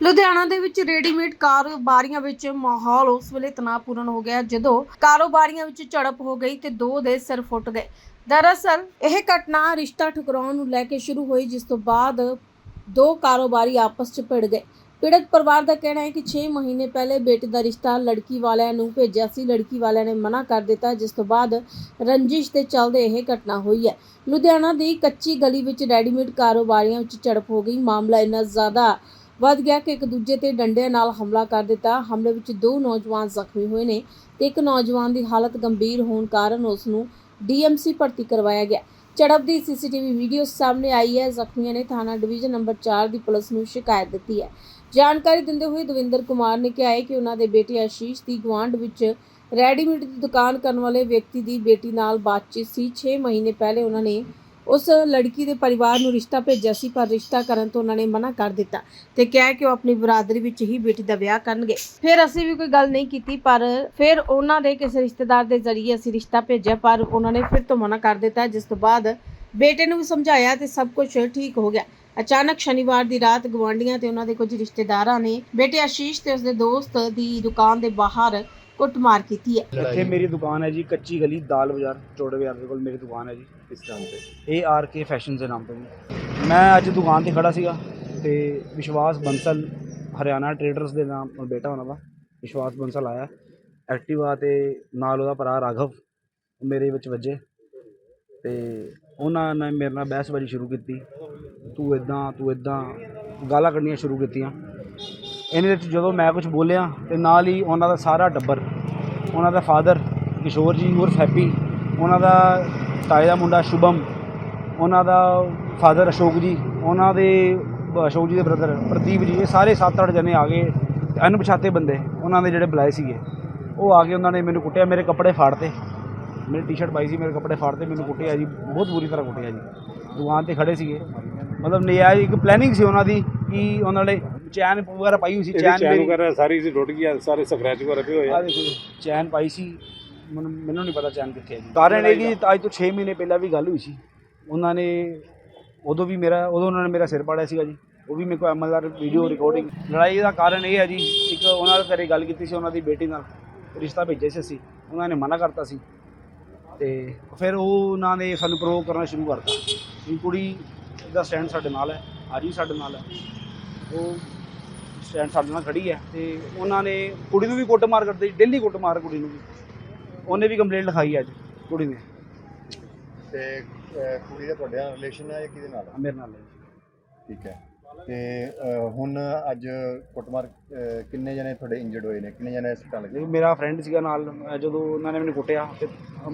ਲੁਧਿਆਣਾ ਦੇ ਵਿੱਚ ਰੈਡੀਮੇਡ ਕਾਰੋਬਾਰੀਆਂ ਵਿੱਚ ਮਾਹੌਲ ਉਸ ਵੇਲੇ ਤਣਾਅਪੂਰਨ ਹੋ ਗਿਆ ਜਦੋਂ ਕਾਰੋਬਾਰੀਆਂ ਵਿੱਚ ਝੜਪ ਹੋ ਗਈ ਤੇ ਦੋ ਦੇ ਸਿਰ ਫੁੱਟ ਗਏ। ਦਰਅਸਲ, ਇਹ ਘਟਨਾ ਰਿਸ਼ਤਾ ਠੁਕਰਾਉਣ ਨੂੰ ਲੈ ਕੇ ਸ਼ੁਰੂ ਹੋਈ, ਜਿਸ ਤੋਂ ਬਾਅਦ ਦੋ ਕਾਰੋਬਾਰੀ ਆਪਸ 'ਚ ਭਿੜ ਗਏ। ਪੀੜਤ ਪਰਿਵਾਰ ਦਾ ਕਹਿਣਾ ਹੈ ਕਿ 6 ਮਹੀਨੇ ਪਹਿਲੇ ਬੇਟੇ ਦਾ ਰਿਸ਼ਤਾ ਲੜਕੀ ਵਾਲਿਆਂ ਨੂੰ ਭੇਜਿਆ ਸੀ। ਲੜਕੀ ਵਾਲਿਆਂ ਨੇ ਮਨਾ ਕਰ ਦਿੱਤਾ, ਜਿਸ ਤੋਂ ਬਾਅਦ ਰੰਜਿਸ਼ ਦੇ ਚੱਲਦੇ ਇਹ ਘਟਨਾ ਹੋਈ ਹੈ। ਲੁਧਿਆਣਾ ਦੀ ਕੱਚੀ ਗਲੀ ਵਿੱਚ ਰੈਡੀਮੇਡ ਕਾਰੋਬਾਰੀਆਂ ਵਿੱਚ ਝੜਪ ਹੋ ਗਈ। ਮਾਮਲਾ ਇੰਨਾ ਜ਼ਿਆਦਾ ਵੱਧ ਗਿਆ ਕਿ ਇੱਕ ਦੂਜੇ ਤੇ ਡੰਡਿਆਂ ਨਾਲ ਹਮਲਾ ਕਰ ਦਿੱਤਾ। ਹਮਲੇ ਵਿੱਚ ਦੋ ਨੌਜਵਾਨ ਜ਼ਖਮੀ ਹੋਏ ਨੇ। ਤੇ ਇੱਕ ਨੌਜਵਾਨ ਦੀ ਹਾਲਤ ਗੰਭੀਰ ਹੋਣ ਕਾਰਨ ਉਸ ਨੂੰ ਡੀਐਮਸੀ ਭਰਤੀ ਕਰਵਾਇਆ ਗਿਆ। ਝੜਪ ਦੀ ਸੀਸੀਟੀਵੀ ਵੀਡੀਓ ਸਾਹਮਣੇ ਆਈ ਹੈ। ਜ਼ਖਮੀਆਂ ਨੇ ਥਾਣਾ ਡਿਵੀਜ਼ਨ ਨੰਬਰ 4 ਦੀ ਪੁਲਿਸ ਨੂੰ ਸ਼ਿਕਾਇਤ ਦਿੱਤੀ ਹੈ। ਜਾਣਕਾਰੀ ਦਿੰਦੇ ਹੋਏ ਦਵਿੰਦਰ ਕੁਮਾਰ ਨੇ ਕਿਹਾ ਹੈ ਕਿ ਉਹਨਾਂ ਦੇ ਬੇਟੇ ਆਸ਼ੀਸ਼ ਦੀ ਗੁਆਂਢ ਵਿੱਚ ਰੈਡੀਮੇਡ ਦੀ ਦੁਕਾਨ ਕਰਨ ਵਾਲੇ ਵਿਅਕਤੀ ਦੀ ਬੇਟੀ ਨਾਲ ਬਾਤਚੀਤ ਸੀ। 6 ਮਹੀਨੇ ਪਹਿਲੇ ਉਹਨਾਂ ਨੇ ਉਸ ਲੜਕੀ ਦੇ ਪਰਿਵਾਰ ਨੂੰ ਰਿਸ਼ਤਾ ਭੇਜਿਆ ਸੀ, ਪਰ ਰਿਸ਼ਤਾ ਕਰਨ ਤੋਂ ਉਹਨਾਂ ਨੇ ਮਨਾ ਕਰ ਦਿੱਤਾ ਤੇ ਕਿਹਾ ਕਿ ਉਹ ਆਪਣੀ ਬਰਾਦਰੀ ਵਿੱਚ ਹੀ ਬੇਟੀ ਦਾ ਵਿਆਹ ਕਰਨਗੇ। ਫਿਰ ਅਸੀਂ ਵੀ ਕੋਈ ਗੱਲ ਨਹੀਂ ਕੀਤੀ, ਪਰ ਫਿਰ ਉਹਨਾਂ ਦੇ ਕਿਸੇ ਰਿਸ਼ਤੇਦਾਰ ਦੇ ਜ਼ਰੀਏ ਅਸੀਂ ਰਿਸ਼ਤਾ ਭੇਜਿਆ, ਪਰ ਉਹਨਾਂ ਨੇ ਫਿਰ ਤੋਂ ਮਨਾ ਕਰ ਦਿੱਤਾ। ਜਿਸ ਤੋਂ ਬਾਅਦ ਬੇਟੇ ਨੂੰ ਵੀ ਸਮਝਾਇਆ ਤੇ ਸਭ ਕੁਝ ਠੀਕ ਹੋ ਗਿਆ। ਅਚਾਨਕ ਸ਼ਨੀਵਾਰ ਦੀ ਰਾਤ ਗਵਾਂਡੀਆਂ ਤੇ ਉਹਨਾਂ ਦੇ ਕੁਝ ਰਿਸ਼ਤੇਦਾਰਾਂ ਨੇ ਬੇਟੇ ਆਸ਼ੀਸ਼ ਤੇ ਉਸਦੇ ਦੋਸਤ ਦੀ ਦੁਕਾਨ ਦੇ ਬਾਹਰ ਕੁੱਟਮਾਰ ਕੀਤੀ ਹੈ। ਇੱਥੇ ਮੇਰੀ ਦੁਕਾਨ ਹੈ ਜੀ ਕੱਚੀ ਗਲੀ ਦਾਲ ਬਾਜ਼ਾਰ ਚੌੜੇ ਬਾਜ਼ਾਰ ਦੇ ਕੋਲ ਮੇਰੀ ਦੁਕਾਨ ਹੈ ਜੀ ਕਿਸ ਨਾਮ ਤੇ ਇਹ ਆਰ ਕੇ ਫੈਸ਼ਨ ਦੇ ਨਾਮ ਤੋਂ ਜੀ। ਮੈਂ ਅੱਜ ਦੁਕਾਨ ਤੇ ਖੜਾ ਸੀਗਾ ਤੇ ਵਿਸ਼ਵਾਸ ਬੰਸਲ ਹਰਿਆਣਾ ਟ੍ਰੇਡਰਸ ਦੇ ਨਾਮ ਬੇਟਾ ਉਹਨਾਂ ਦਾ ਵਿਸ਼ਵਾਸ ਬੰਸਲ ਆਇਆ। ਐਕਟਿਵਾ ਤੇ ਨਾਲ ਉਹਦਾ ਭਰਾ ਰਾਘਵ ਮੇਰੇ ਵਿੱਚ ਵੱਜੇ ਤੇ ਉਹਨਾਂ ਨੇ ਮੇਰੇ ਨਾਲ ਬਹਿਸਬਾਜ਼ੀ ਸ਼ੁਰੂ ਕੀਤੀ। ਤੂੰ ਇਦਾਂ ਤੂੰ ਇਦਾਂ ਗਾਲਾਂ ਕੱਢਣੀਆਂ ਸ਼ੁਰੂ ਕੀਤੀਆਂ। ਇਹਦੇ ਵਿੱਚ ਜਦੋਂ ਮੈਂ ਕੁਝ ਬੋਲਿਆ ਤੇ ਨਾਲ ਹੀ ਉਹਨਾਂ ਦਾ ਸਾਰਾ ਟੱਬਰ, ਉਹਨਾਂ ਦਾ ਫਾਦਰ ਕਿਸ਼ੋਰ ਜੀ, ਉਰਫ ਹੈਪੀ, ਉਹਨਾਂ ਦਾ ਤਾਏ ਦਾ ਮੁੰਡਾ ਸ਼ੁਭਮ, ਉਹਨਾਂ ਦਾ ਫਾਦਰ ਅਸ਼ੋਕ ਜੀ, ਉਹਨਾਂ ਦੇ ਅਸ਼ੋਕ ਜੀ ਦੇ ਬ੍ਰਦਰ ਪ੍ਰਦੀਪ ਜੀ, ਇਹ ਸਾਰੇ 7-8 ਜਣੇ ਆ ਗਏ, ਅਣਪਛਾਤੇ ਬੰਦੇ, ਉਹਨਾਂ ਦੇ ਜਿਹੜੇ ਬੁਲਾਏ ਸੀਗੇ। ਉਹ ਆ ਕੇ ਉਹਨਾਂ ਨੇ ਮੈਨੂੰ ਕੁੱਟਿਆ, ਮੇਰੇ ਕੱਪੜੇ ਫਾੜਤੇ ਮੇਰੀ ਟੀ-ਸ਼ਰਟ ਪਾਈ ਸੀ, ਮੇਰੇ ਕੱਪੜੇ ਫਾੜਤੇ ਮੈਨੂੰ ਕੁੱਟਿਆ ਜੀ, ਬਹੁਤ ਬੁਰੀ ਤਰ੍ਹਾਂ ਕੁੱਟਿਆ ਜੀ। ਦੁਕਾਨ ਤੇ ਖੜੇ ਸੀਗੇ। ਮਤਲਬ ਨਜਾਇਜ਼ ਇੱਕ ਪਲੈਨਿੰਗ ਸੀ ਉਹਨਾਂ ਦੀ ਕਿ ਉਹਨਾਂ ਨੇ ਚੈਨ ਵਗੈਰਾ ਪਾਈ ਹੋਈ ਸੀ ਇਹਦੀ ਚੈਨ ਚੈਨ ਮੇਰੀ। ਵਗੈਰਾ ਸਾਰੀ ਸੀ ਟੁੱਟ ਗਈ ਆ, ਸਾਰੇ ਸਕ੍ਰੈਚ ਵਗੈਰਾ ਪਏ ਹੋਏ ਆ। ਆ ਦੇਖੋ ਚੈਨ ਪਾਈ ਸੀ ਮੈਨੂੰ ਮੈਨੂੰ ਨਹੀਂ ਪਤਾ ਚੈਨ ਕਿੱਥੇ ਹੈ ਜੀ। ਕਾਰਨ ਇਹ ਕਿ ਅੱਜ ਤੋਂ 6 ਮਹੀਨੇ ਪਹਿਲਾਂ ਵੀ ਗੱਲ ਹੋਈ ਸੀ। ਉਹਨਾਂ ਨੇ ਉਦੋਂ ਵੀ ਮੇਰਾ ਉਦੋਂ ਉਹਨਾਂ ਨੇ ਮੇਰਾ ਸਿਰ ਪਾੜਿਆ ਸੀਗਾ ਜੀ। ਉਹ ਵੀ ਮੇਰੇ ਕੋਲ ਐਮਐਲਆਰ ਵੀਡੀਓ ਰਿਕਾਰਡਿੰਗ ਲੜਾਈ ਦਾ ਕਾਰਨ ਇਹ ਹੈ ਜੀ ਇੱਕ ਉਹਨਾਂ ਦੇ ਘਰੇ ਗੱਲ ਕੀਤੀ ਸੀ ਉਹਨਾਂ ਦੀ ਬੇਟੀ ਨਾਲ। ਰਿਸ਼ਤਾ ਭੇਜਿਆ ਸੀ ਅਸੀਂ ਉਹਨਾਂ ਨੇ ਮਨਾ ਕਰਤਾ ਸੀ। ਤੇ ਫਿਰ ਉਹ ਉਹਨਾਂ ਨੇ ਸਾਨੂੰ ਪ੍ਰੋਵੋਕ ਕਰਨਾ ਸ਼ੁਰੂ ਕਰਤਾ। ਵੀ ਕੁੜੀ ਦਾ ਸਟੈਂਡ ਸਾਡੇ ਨਾਲ ਹੈ ਅੱਜ ਵੀ ਸਾਡੇ ਨਾਲ ਹੈ। ਉਹ ਸਟੈਂਡ ਸਾਡੇ ਨਾਲ ਖੜੀ ਹੈ ਤੇ ਉਹਨਾਂ ਨੇ ਕੁੜੀ ਨੂੰ ਵੀ ਕੁੱਟਮਾਰ ਕਰਦੇ ਸੀ ਡੇਲੀ ਕੁੱਟਮਾਰ ਕੁੜੀ ਨੂੰ ਵੀ। ਉਹਨੇ ਵੀ ਕੰਪਲੇਂਟ ਲਿਖਾਈ ਹੈ ਅੱਜ ਕੁੜੀ ਨੇ। ਤੇ ਅਹ, ਕੁੜੀ ਦਾ ਤੁਹਾਡੇ ਨਾਲ ਰਿਲੇਸ਼ਨ ਹੈ ਜਾਂ ਕਿਹਦੇ ਨਾਲ? ਆ? ਮੇਰੇ ਨਾਲ ਹੈ। ਠੀਕ ਹੈ। ਤੇ ਅਹ, ਹੁਣ ਅੱਜ ਕੁੱਟਮਾਰ ਅਹ, ਕਿੰਨੇ ਜਣੇ ਤੁਹਾਡੇ ਇੰਜਰਡ ਹੋਏ ਨੇ? ਕਿੰਨੇ ਜਣੇ ਇਹ ਗਏ ਮੇਰਾ ਫਰੈਂਡ ਸੀਗਾ ਨਾਲ ਮੈਂ ਜਦੋਂ ਉਹਨਾਂ ਨੇ ਮੈਨੂੰ ਕੁੱਟਿਆ ਤੇ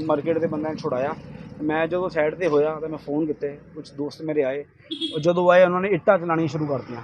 ਮਾਰਕੀਟ ਦੇ ਬੰਦਿਆਂ ਨੇ ਛੁਡਾਇਆ। ਮੈਂ ਜਦੋਂ ਸਾਈਡ ਤੇ ਹੋਇਆ ਤਾਂ ਮੈਂ ਫੋਨ ਕੀਤੇ ਕੁਝ ਦੋਸਤ ਮੇਰੇ ਆਏ। ਉਹ ਜਦੋਂ ਆਏ ਉਹਨਾਂ ਨੇ ਇੱਟਾਂ ਚਲਾਣੀਆਂ ਸ਼ੁਰੂ ਕਰਤੀਆਂ